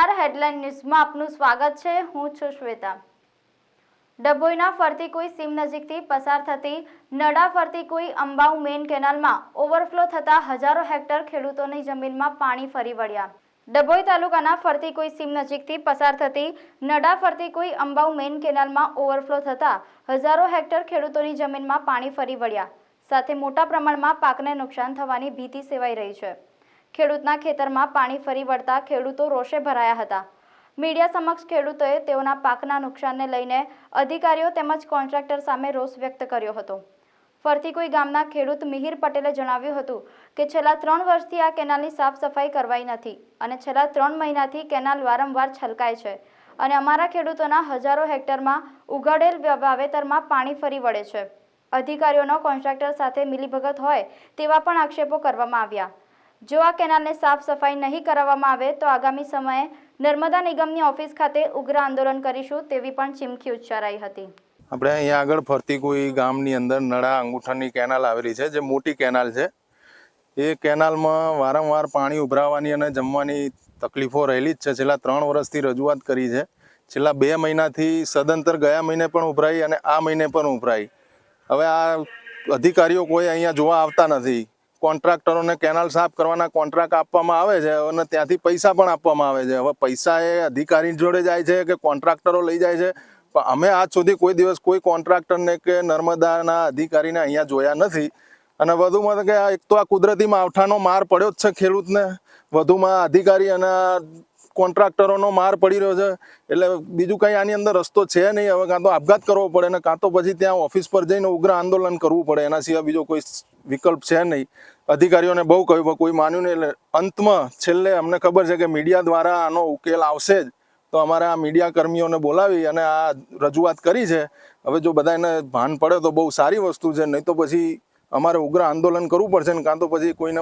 નમસ્કાર હેડલાઇન ન્યૂઝમાં આપનું સ્વાગત છે. હું છું શ્વેતા. ડભોઈના ફરતી કોઈ સીમ નજીકથી પસાર થતી નડા ફરતી કોઈ અંબાઉ મેઇન કેનાલમાં ઓવરફ્લો થતા હજારો હેક્ટર ખેડૂતોની જમીનમાં પાણી ફરી વળ્યા. ડભોઈ તાલુકાના ફરતી કોઈ સીમ નજીકથી પસાર થતી નડા ફરતી કોઈ અંબાઉ મેઇન કેનાલમાં ઓવરફ્લો થતા હજારો હેક્ટર ખેડૂતોની જમીનમાં પાણી ફરી વળ્યા. સાથે મોટા પ્રમાણમાં પાકને નુકસાન થવાની ભીતિ સેવાઈ રહી છે. ખેડૂતના ખેતરમાં પાણી ફરી વળતા ખેડૂતો રોષે ભરાયા હતા. મીડિયા સમક્ષ ખેડૂતોએ તેઓના પાકના નુકસાનને લઈને અધિકારીઓ તેમજ કોન્ટ્રાક્ટર સામે રોષ વ્યક્ત કર્યો હતો. ફરતી કોઈ ગામના ખેડૂત મિહિર પટેલે જણાવ્યું હતું કે, છેલ્લા ત્રણ વર્ષથી આ કેનાલની સાફ સફાઈ કરવાઈ નથી અને છેલ્લા ત્રણ મહિનાથી કેનાલ વારંવાર છલકાય છે અને અમારા ખેડૂતોના હજારો હેક્ટરમાં ઉગાડેલ વાવેતરમાં પાણી ફરી વળે છે. અધિકારીઓનો કોન્ટ્રાક્ટર સાથે મિલીભગત હોય તેવા પણ આક્ષેપો કરવામાં આવ્યા. જો આ કેનાલને સાફ સફાઈ નહીં કરાવવામાં આવે તો આગામી સમયે નર્મદા નિગમની ઓફિસ ખાતે ઉગ્ર આંદોલન કરીશું તેવી પણ ચીમકી ઉચ્ચારાઈ હતી. આપણે અહીંયા આગળ ફરતી કોઈ ગામની અંદર નળા અંગૂઠાની કેનાલ આવેલી છે, જે મોટી કેનાલ છે. એ કેનાલમાં વારંવાર પાણી ઉભરાવાની અને જમવાની તકલીફો રહેલી જ છે. છેલ્લા ત્રણ વર્ષથી રજૂઆત કરી છે. છેલ્લા બે મહિનાથી સદંતર ગયા મહિને પણ ઉભરાઈ અને આ મહિને પણ ઉભરાઈ. હવે આ અધિકારીઓ કોઈ અહીંયા જોવા આવતા નથી. કોન્ટ્રાક્ટરોને કેનાલ સાફ કરવાના કોન્ટ્રાક્ટ આપવામાં આવે છે અને ત્યાંથી પૈસા પણ આપવામાં આવે છે. હવે પૈસા એ અધિકારી જોડે જાય છે કે કોન્ટ્રાક્ટરો લઈ જાય છે. પણ અમે આજ સુધી કોઈ દિવસ કોઈ કોન્ટ્રાક્ટરને કે નર્મદાના અધિકારીને અહીંયા જોયા નથી. અને વધુમાં કે એક તો આ કુદરતી માવઠાનો માર પડ્યો જ છે ખેડૂતને. વધુમાં અધિકારી અને કોન્ટ્રાક્ટરોનો માર પડી રહ્યો છે. એટલે બીજું કંઈ આની અંદર રસ્તો છે નહીં. હવે કાં તો આપઘાત કરવો પડે ને કાં તો પછી ત્યાં ઓફિસ પર જઈને ઉગ્ર આંદોલન કરવું પડે. એના સિવાય બીજો કોઈ વિકલ્પ છે નહીં. અધિકારીઓને બહુ કહ્યું, પણ કોઈ માન્યું નહીં. એટલે અંતમાં છેલ્લે અમને ખબર છે કે મીડિયા દ્વારા આનો ઉકેલ આવશે જ. તો અમારે આ મીડિયા કર્મીઓને બોલાવી અને આ રજૂઆત કરી છે. હવે જો બધા એને ભાન પડે તો બહુ સારી વસ્તુ છે. નહીં તો પછી અમારે ઉગ્ર આંદોલન કરવું પડશે ને કાં તો પછી કોઈને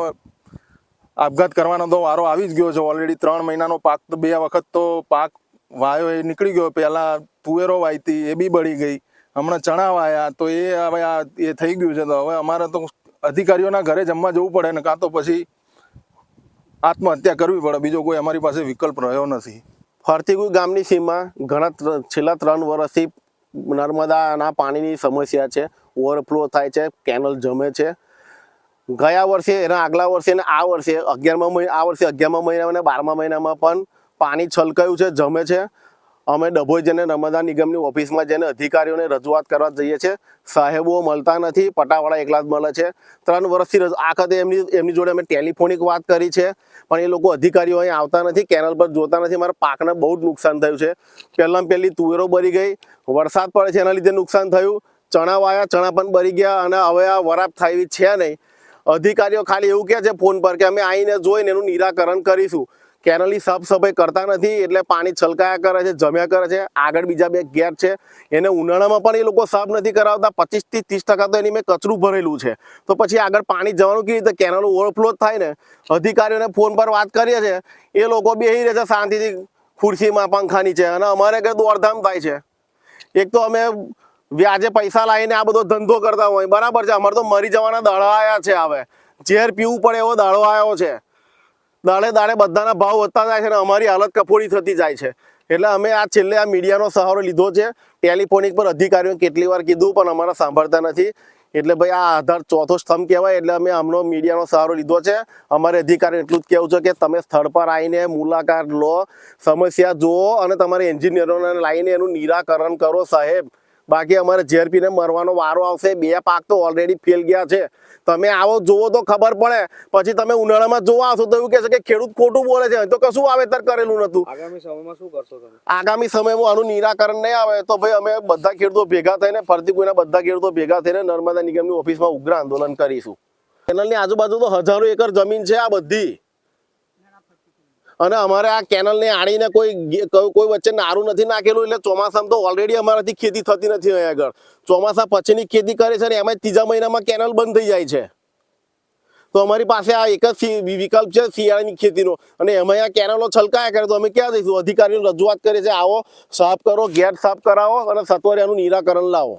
આપઘાત કરવાનો તો વારો આવી જ ગયો છે. ઓલરેડી ત્રણ મહિનાનો પાક તો બે વખત તો પાક વાયો એ નીકળી ગયો. પહેલાં તુવેરો વાયતી, એ બી બળી ગઈ. હમણાં ચણા વાયા, તો એ હવે આ, એ થઈ ગયું છે. તો હવે અમારે તો અધિકારીઓના ઘરે જમવા જવું પડે ને કાં તો પછી આત્મહત્યા કરવી પડે. બીજો કોઈ અમારી પાસે વિકલ્પ રહ્યો નથી. ફરતીગુ ગામની સીમમાં ઘણા છેલ્લા ત્રણ વર્ષથી નર્મદાના પાણીની સમસ્યા છે. ઓવરફ્લો થાય છે કેનલ જમે છે. ગયા વર્ષે એના આગલા વર્ષે અને આ વર્ષે અગિયારમા મહિના આ વર્ષે અગિયારમા મહિનામાં અને બારમા મહિનામાં પણ પાણી છલકાયું છે, જમે છે. અમે ડભોઈ જઈને નર્મદા નિગમની ઓફિસમાં જઈને અધિકારીઓને રજૂઆત કરવા જઈએ છીએ. સાહેબો મળતા નથી, પટાવાળા એકલા જ મળે છે. ત્રણ વર્ષથી આ વખતે એમની એમની જોડે અમે ટેલિફોનિક વાત કરી છે, પણ એ લોકો અધિકારીઓ અહીં આવતા નથી, કેનલ પર જોતા નથી. મારા પાકને બહુ જ નુકસાન થયું છે. પહેલાં પહેલી તુવેરો બરી ગઈ, વરસાદ પડે છે એના લીધે નુકસાન થયું. ચણા વાયા, ચણા પણ બરી ગયા અને હવે આ વરાપ થાય એવી છે નહીં. અધિકારીઓ ખાલી એવું કહે છે ફોન પર કે અમે આવીને જોઈને એનું નિરાકરણ કરીશું. કેનલની સાફ સફાઈ કરતા નથી, એટલે પાણી છલકાયા કરે છે, જમ્યા કરે છે. આગળ બીજા બે ગેટ છે. એને ઉનાળામાં પણ એ લોકો સાફ નથી કરાવતા. પચીસથી ત્રીસ ટકા તો એની મેં કચરું ભરેલું છે. તો પછી આગળ પાણી જવાનું કેવી રીતે? કેનલ ઓવરફ્લો થાય ને? અધિકારીઓને ફોન પર વાત કરીએ છે. એ લોકો બેસી રહે છે શાંતિથી ખુરશીમાં પંખાની છે અને અમારે કે દોડધામ થાય છે. એક તો અમે વ્યાજે પૈસા લાવીને આ બધો ધંધો કરતા હોય. બરાબર છે? અમારે તો મરી જવાના દાડા આવ્યા છે હવે. ઝેર પીવું પડે એવો દાડો આવ્યો છે. દાડે દાડે બધાના ભાવ વધતા જાય છે અને અમારી હાલત કફોડી થતી જાય છે. એટલે અમે આ છેલ્લે આ મીડિયાનો સહારો લીધો છે. ટેલિફોનિક પર અધિકારીઓએ કેટલી વાર કીધું, પણ અમારા સાંભળતા નથી. એટલે ભાઈ આ આધાર ચોથો સ્તંભ કહેવાય, એટલે અમે આમનો મીડિયાનો સહારો લીધો છે. અમારે અધિકારી એટલું જ કહેવું છે કે તમે સ્થળ પર આવીને મુલાકાત લો, સમસ્યા જુઓ અને તમારે એન્જિનિયરોને લાવીને એનું નિરાકરણ કરો સાહેબ. બાકી અમારે ઝેરપીને મરવાનો વારો આવશે. બે પાક તો ઓલરેડી ફેલ ગયા છે. તમે આવો જોવો તો ખબર પડે. પછી તમે ઉનાળામાં જોવા આવશો તો એવું કહેશે કે ખેડૂત ખોટું બોલે છે. તો કશું વાવેતર કરેલું નતું. આગામી સમયમાં શું કરશો તમે? આગામી સમયમાં આનું નિરાકરણ નહીં આવે તો ભાઈ અમે બધા ખેડૂતો ભેગા થઈને ફરતી કોઈના બધા ખેડૂતો ભેગા થઈને નર્મદા નિગમની ઓફિસમાં ઉગ્ર આંદોલન કરીશું. કેનલની આજુબાજુ તો હજારો એકર જમીન છે આ બધી. અને અમારે આ કેનલને આણીને કોઈ કોઈ વચ્ચે નારું નથી નાખેલું એટલે ચોમાસામાં તો ઓલરેડી અમારાથી ખેતી થતી નથી અહીંયા આગળ. ચોમાસા પછીની ખેતી કરે છે ને એમાં ત્રીજા મહિનામાં કેનલ બંધ થઈ જાય છે. તો અમારી પાસે આ એક જ વિકલ્પ છે શિયાળાની ખેતીનો. અને એમાં આ કેનલો છલકાયા કરે તો અમે ક્યાં જઈશું? અધિકારીઓને રજૂઆત કરે છે આવો, સાફ કરો, ગેટ સાફ કરાવો અને સત્વરિયાનું નિરાકરણ લાવો.